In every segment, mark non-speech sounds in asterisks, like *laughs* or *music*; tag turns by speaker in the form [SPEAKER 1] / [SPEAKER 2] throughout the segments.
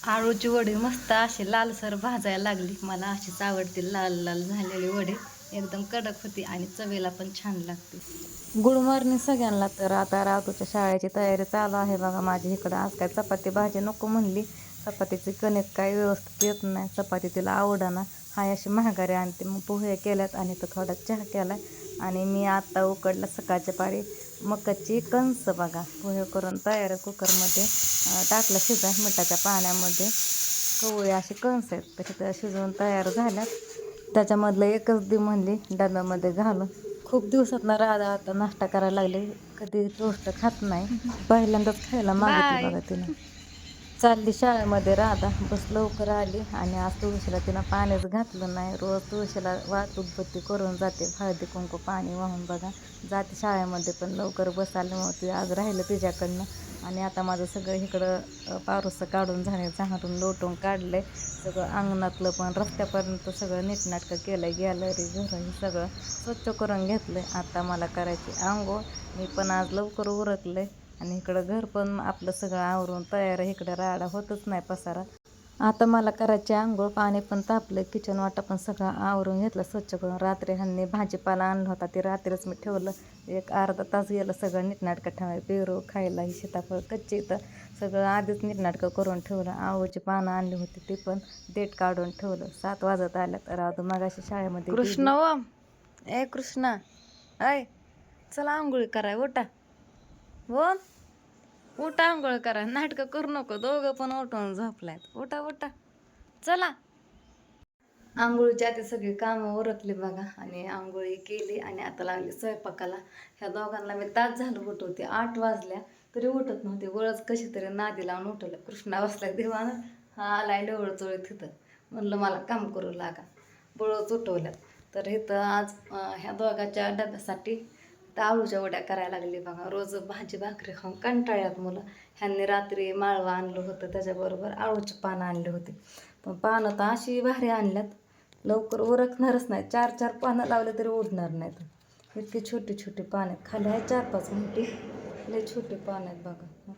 [SPEAKER 1] आळूची वडी मस्त अशी लालसर भाजायला लागली. मला अशीच आवडते लाल लाल झालेली वडी. एकदम कडक होती आणि चवीला पण छान लागते. गुड मॉर्निंग सगळ्यांना तर आता रातूच्या शाळेची तयारी चालू आहे बघा. माझी इकडं आज काय चपाती भाजी नको म्हणली. चपातीची कणिक काय व्यवस्थित येत नाही. चपाती तिला आवडाना. हाय अशी महागारी आणते. मग पोहे केल्यात आणि तो थोडा चहा केला आणि मी आता उकडला सकाळच्या पारी मकाची कणस बघा. पोहे करून तयार कुकरमध्ये. टाकलं शिजा मिठाच्या पाण्यामध्ये. कवळी अशी कणस आहेत तसे त्या शिजवून तयार झाल्यात त्याच्यामधलं एकच दी म्हणली डब्यामध्ये घालून. खूप दिवसात ना राधा आता नाश्ता करायला लागले. कधी टोस्ट खात नाही. पहिल्यांदाच खायला मागते
[SPEAKER 2] Bye.
[SPEAKER 1] बघा तिनं. चालली शाळेमध्ये राधा. बस लवकर आली आणि आज तुळशीला तिनं पाणीच घातलं नाही. रोज तुळशीला वाहतूक बत्ती करून जाते. हळदी कुंकू पाणी वाहून बघा. जाते शाळेमध्ये पण लवकर बस आल्यामुळे ती आज राहिलं तिच्याकडनं. आणि आता माझं सगळं इकडं पारुसं काढून झाले झाडून लोटून काढलंय सगळं अंगणातलं पण रस्त्यापर्यंत सगळं नीटनाटकं केलं गॅलरी घरं हे सगळं स्वच्छ करून घेतलंय. आता मला करायची आंघोळ. मी पण आज लवकर उरकले आणि इकडं घर पण आपलं सगळं आवरून तयार इकडं राडा होतच नाही पसारा. आता मला करायची आंघोळ पाणी पण तापलं किचन वाटा पण सगळं आवरून घेतलं स्वच्छ करून. रात्री ह्यांनी भाजीपाला आणला होता. ते रात्रीच मी ठेवलं. एक अर्धा तास गेलं सगळं नीटनाटकं ठेवाय पेरू खायला ही सीताफळ कच्चे तर सगळं आधीच नीटनाटकं करून ठेवलं. आवळची पानं आणली होती ती पण देठ काढून ठेवलं. सात वाजत आल्या तर राहतो मगाशी शाळेमध्ये
[SPEAKER 2] कृष्ण ओ ए कृष्णा. ऐ चला आंघोळी कराय ओटा हो उठा आंघोळ करा. नाटकं करू नको. दोघं पण उठून झोपलायत. उठा उठा. चला.
[SPEAKER 1] आंघोळीची आता सगळी कामं उरकली बघा. आणि आंघोळी केली आणि आता लागली स्वयंपाकाला. ह्या दोघांना मी तास झालं उठवते. आठ वाजल्या तरी उठत नव्हते. वळच कशी तरी नादी लावून उठवलं. कृष्णा बसला देवानं हा आलाय डवळ चोळी तिथं. म्हणलं मला काम करू लागा. बळच उठवल्यात. तर इथं आज ह्या दोघांच्या डब्यासाठी तर आळूच्या वड्या करायला लागली बघा. रोज भाजी भाकरी खाऊन कंटाळ्यात मुलं. ह्यांनी रात्री माळवं आणलं होतं त्याच्याबरोबर आळूची पानं आणली होती. पण पानं तर अशी भारी आणल्यात. लवकर उरकणारच नाही. चार चार पानं लावले तरी उडणार नाहीत. इतकी छोटी छोटी पानं आहेत. खाली आहे चार पाच मोठी. लय छोटी पानं आहेत बघा. हो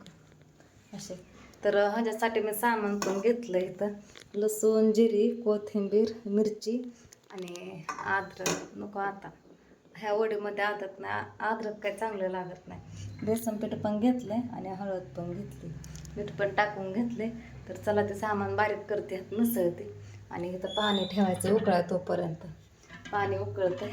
[SPEAKER 1] असे. तर ह्याच्यासाठी मी सामान पण घेतलं इथं. लसूण जिरी कोथिंबीर मिरची आणि आद्र नको आता. ह्या वडीमध्ये आदत नाही अद्रक काय चांगलं लागत नाही. बेसन पीठ पण घेतलं आणि हळद पण घेतली. मीठ पण टाकून घेतले तर चला ते सामान बारीक करते ह्यात मिसळते. आणि इथं पाणी ठेवायचं उकळा तोपर्यंत. पाणी उकळतंय.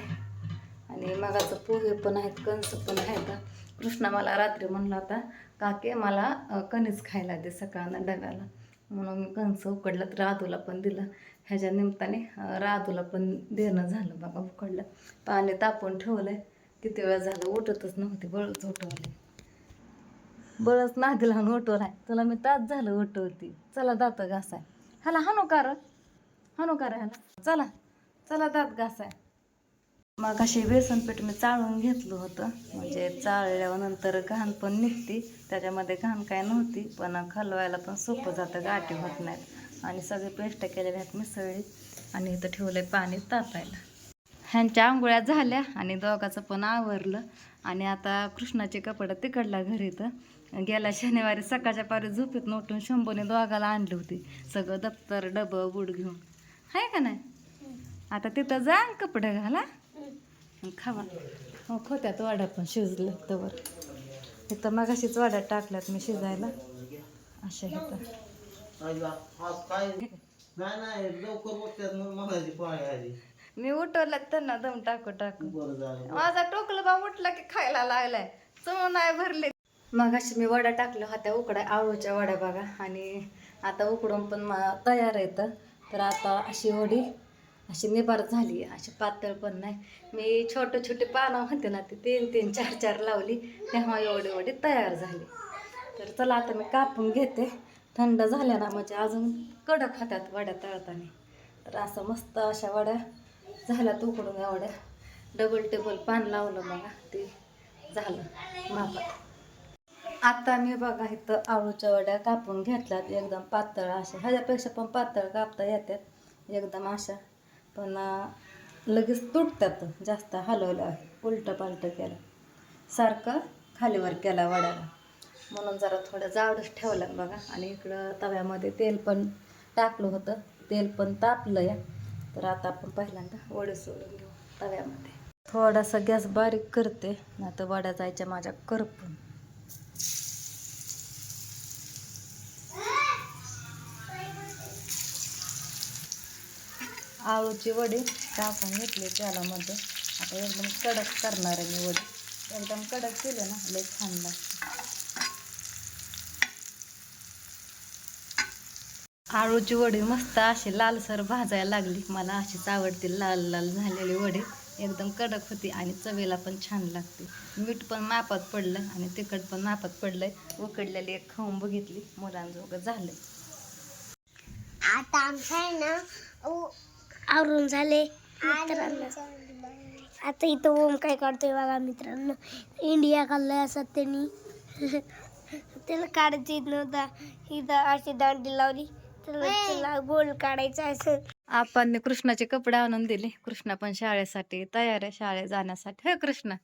[SPEAKER 1] आणि मगाचं पोहे पण आहेत कणस पण आहेत. कृष्णा मला रात्री म्हणला होता काके मला कणीच कणीस खायला दे सकाळनं डब्याला. म्हणून मी कणसं उकडलं तर राधूला पण दिलं. ह्याच्या निमित्ताने अ, पण देणं झालं बघा उकडलं. पाणी तापून आहे किती वेळ झालं? उठतच नव्हते. बळच उठवले बळच नादी लावून उठवलाय. तुला मी तास झालं उठवती. चला दात घासाय. ह्याला हानो कार हानो कार ह्याला? चला चला दात घासाय. मग अशी बेसन पीठ मी चाळून घेतलं होतं. म्हणजे चाळल्यानंतर घाण पण निघते. त्याच्यामध्ये घाण काय नव्हती. पण खालवायला पण सोपं जातं. गाठी होत नाहीत. आणि सगळे पेस्ट केलेल्या आहेत मिसळी आणि इथं ठेवलं आहे पाणी तापायला. ह्यांच्या आंघोळ्या झाल्या आणि दोघाचं पण आवरलं. आणि आता कृष्णाचे कपडे तिकडला घरी तर गेल्या शनिवारी सकाळच्या पारी झोपेत नोटून शंभूने दोघाला आणली होती. सगळं दप्तर डबं बूट घेऊन. आहे का नाही? आता तिथं जा कपडे घाला. खावा. हो खोत्यात वाड्या पण शिजलं तवर. इथं मगाशीच वाड्यात टाकल्यात मी शिजायला. अशा इथं
[SPEAKER 3] नाही नाही लवकर उठल्यात मग म्हणायची पाळी आली.
[SPEAKER 1] मी उठवल्यात त्यांना दम टाकू टाकू.
[SPEAKER 3] बरं झालं
[SPEAKER 1] माझा टोकलं बा उठला की खायला लागलाय. चव नाही भरले. मग अशी मी वड्या टाकल्या होत्या उकड्या आळूच्या वड्या बघा. आणि आता उकडून पण मा- तयार येतं तर आता अशी वडी अशी निबार झाली अशी पातळ पण नाही. मी छोटे छोटे पानं होते ना ते तीन तीन चार चार लावली. तेव्हा एवढी वडी तयार झाली. तर चला आता मी कापून घेते. थंड झाल्या ना म्हणजे अजून कडक होत्यात वड्या तळताना. तर असं मस्त अशा वड्या झाल्यात उकडून एवढ्या डबल टेबल पान लावलं बघा ते झालं मापात आता मी बघा इथं आळूच्या वड्या कापून घेतल्यात एकदम पातळ अशा. ह्याच्यापेक्षा पण पातळ कापता येतात एकदम अशा. पण लगेच तुटतात जास्त हलवलं उलटं पालटं केलं. सारखं खालीवर केला वड्याला. म्हणून जरा थोडं जाडच ठेवलं बघा. आणि इकडं तव्यामध्ये तेल पण टाकलं होतं. तेल पण तापलं या तर आता आपण पहिल्यांदा वडे सोडून घेऊ तव्यामध्ये. थोडासा गॅस बारीक करते. नाही तर वड्या जायच्या माझ्या करपून. आळूची वडी टाकून घेतली त्यालामध्ये. आता एकदम कडक करणार आहे मी वडी. एकदम कडक केले ना लय छान लागते आळूची वडी मस्त अशी लालसर भाजायला लागली. मला अशीच आवडते लाल लाल झालेली वडी. एकदम कडक होती आणि चवीला पण छान लागते. मीठ पण मापात पडलं आणि तिखट पण मापात पडलंय. उकडलेली एक खाऊन बघितली मुलांजोगं झालंय.
[SPEAKER 4] आता आमचं आहे ना आवरून झाले मित्रांनो. आता इथं ओम काय काढतोय बघा मित्रांनो. इंडिया काढलाय असं त्यांनी. *laughs* त्याला काढायचं येत नव्हता. इथं अशी दांडी लावली. त्याला गोल काढायचं असं
[SPEAKER 1] आपण कृष्णाचे कपडे आणून दिले. कृष्णा पण शाळेसाठी तयार आहे शाळेत जाण्यासाठी. हे कृष्णा?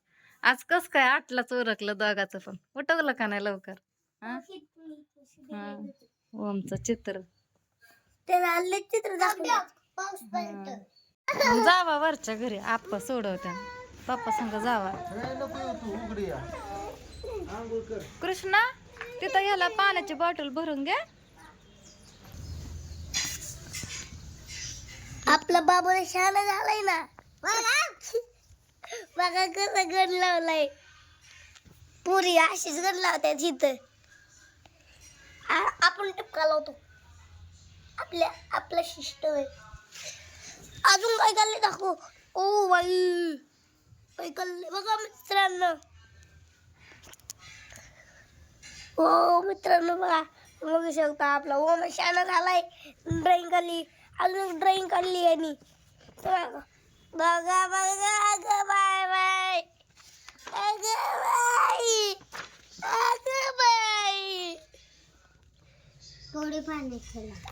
[SPEAKER 1] आज कस काय आठलाच उरकलं दोघाचं पण? उठवलं का नाही लवकर? हा? हा. ओमचं चित्र.
[SPEAKER 4] त्याला लय चित्र दाखवलं
[SPEAKER 1] मग जावा वरच्या घरी. आप्पा सोडवत्या पप्पा संग जावा.
[SPEAKER 3] तू.
[SPEAKER 1] कृष्णा तिथं ह्याला पाण्याची बॉटल भरून घे.
[SPEAKER 4] आपला बाबा शाळा झालाय ना. *laughs* बघा कसं गण लावलाय. पुरी अशीच गण लावतात इथं. आपण टिपका लावतो. आपल्या आपला शिष्ट आहे अजून काय करले दाखव? O by. काय करले बघा मित्रांनो. हो मित्रांनो बघा. बघू शकता आपला ओम शाळा झालाय. ड्रॉइंग काढली अजून ड्रॉइंग काढली यांनी बघा बघा बघा अगं बाय बाय. अगं बाई अगं बाई. थोडी पाणी खेळा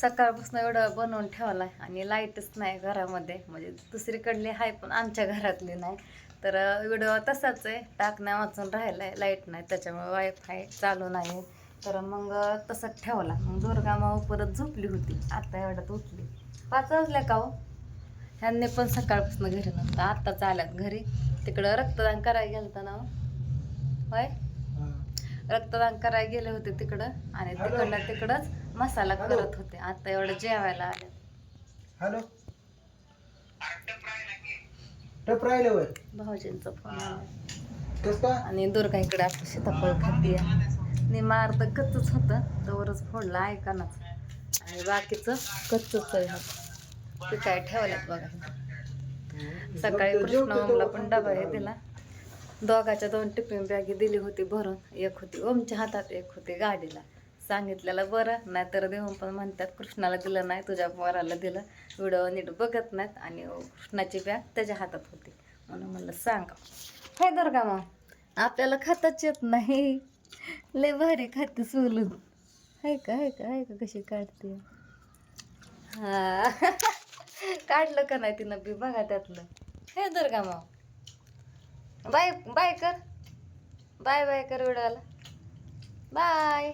[SPEAKER 1] सकाळपासून एवढं बनवून ठेवलाय आणि लाईटच नाही घरामध्ये. म्हणजे दुसरीकडली आहे पण आमच्या घरातली नाही. तर व्हिडिओ तसाच आहे. टाकण्या वाचून राहिलाय लाइट नाही. त्याच्यामुळे वायफाय चालू नाही. तर मग तसंच ठेवला. मग दुर्गा माऊ परत झोपली होती. आता एवढ्यात उठली. पाच वाजल्या का हो? ह्यांनी पण सकाळपासून घरी नव्हतं. आत्ताच आल्यात घरी. तिकडं रक्तदान करायला गेलं ना हो? होय? रक्तदान करायला गेले होते तिकडं. आणि तिकडनं तिकडंच मसाला करत होते. आता एवढं जेवायला आले
[SPEAKER 3] हॅलो. टप राहिले वय.
[SPEAKER 1] भाऊजींचा फोन आला. आणि दुर्गा इकडे आपलं सीताफळ खातीये. निमा अर्ध कच्चच होतं. तवरच फोडलं ऐकानाच. आणि बाकीचं कच्चच आहे ते काय ठेवल्यात बघा. सकाळी कृष्ण ओमला पण डबा हे दिला. दोघाच्या दोन टिफिन बॅगी दिली होती भरून. एक होती ओमच्या हातात एक होती गाडीला. सांगितलेलं बरं नाहीतर देऊन पण म्हणतात कृष्णाला दिलं नाही तुझ्या पोराला दिलं. व्हिडिओ नीट बघत नाहीत आणि कृष्णाची बॅग त्याच्या हातात होती. म्हणून म्हणलं सांगा. हे दुर्गा मग आपल्याला खाताच येत नाही. लय भारी खाते सोलून. ऐका का ऐका का का कशी काढते? हा. काढलं का नाही तिनं बी? बघा त्यातलं. हे दुर्गा मग बाय बाय कर. बाय बाय कर व्हिडिओला बाय.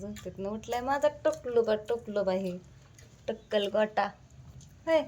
[SPEAKER 1] झोपेतनं उठलाय. माझा टोकलो बा टोकलो बा हे. टक्कल गोटा. होय.